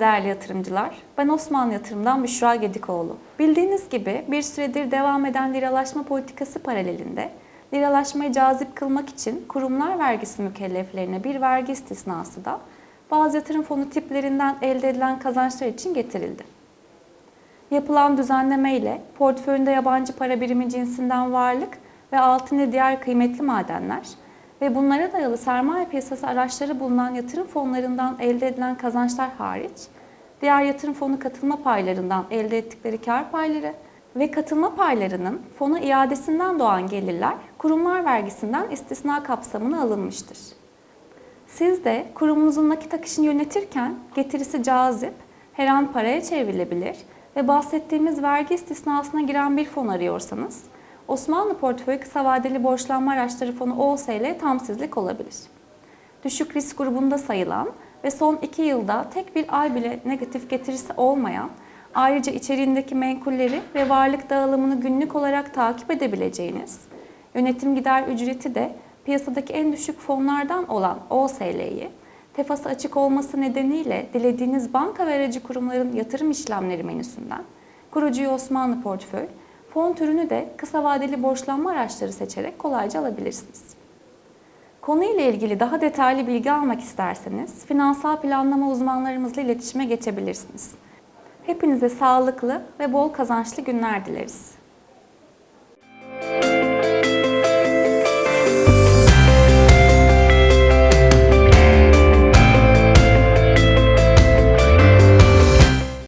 değerli yatırımcılar. Ben Osmanlı Yatırım'dan Büşra Gedikoğlu. Bildiğiniz gibi bir süredir devam eden liralaşma politikası paralelinde liralaşmayı cazip kılmak için kurumlar vergisi mükelleflerine bir vergi istisnası da bazı yatırım fonu tiplerinden elde edilen kazançlar için getirildi. Yapılan düzenleme ile portföyünde yabancı para birimi cinsinden varlık ve altın ve diğer kıymetli madenler ve bunlara dayalı sermaye piyasası araçları bulunan yatırım fonlarından elde edilen kazançlar hariç, diğer yatırım fonu katılma paylarından elde ettikleri kar payları ve katılma paylarının fona iadesinden doğan gelirler kurumlar vergisinden istisna kapsamına alınmıştır. Siz de kurumunuzun nakit akışını yönetirken getirisi cazip, her an paraya çevrilebilir ve bahsettiğimiz vergi istisnasına giren bir fon arıyorsanız, Osmanlı Portföy Kısa Vadeli Borçlanma Araçları Fonu OSL tam sizlik olabilir. Düşük risk grubunda sayılan ve son 2 yılda tek bir ay bile negatif getirisi olmayan, ayrıca içeriğindeki menkulleri ve varlık dağılımını günlük olarak takip edebileceğiniz, yönetim gider ücreti de piyasadaki en düşük fonlardan olan OSL'yi, tefası açık olması nedeniyle dilediğiniz banka ve aracı kurumların yatırım işlemleri menüsünden, kurucuyu Osmanlı Portföy, fon türünü de kısa vadeli borçlanma araçları seçerek kolayca alabilirsiniz. Konuyla ilgili daha detaylı bilgi almak isterseniz finansal planlama uzmanlarımızla iletişime geçebilirsiniz. Hepinize sağlıklı ve bol kazançlı günler dileriz.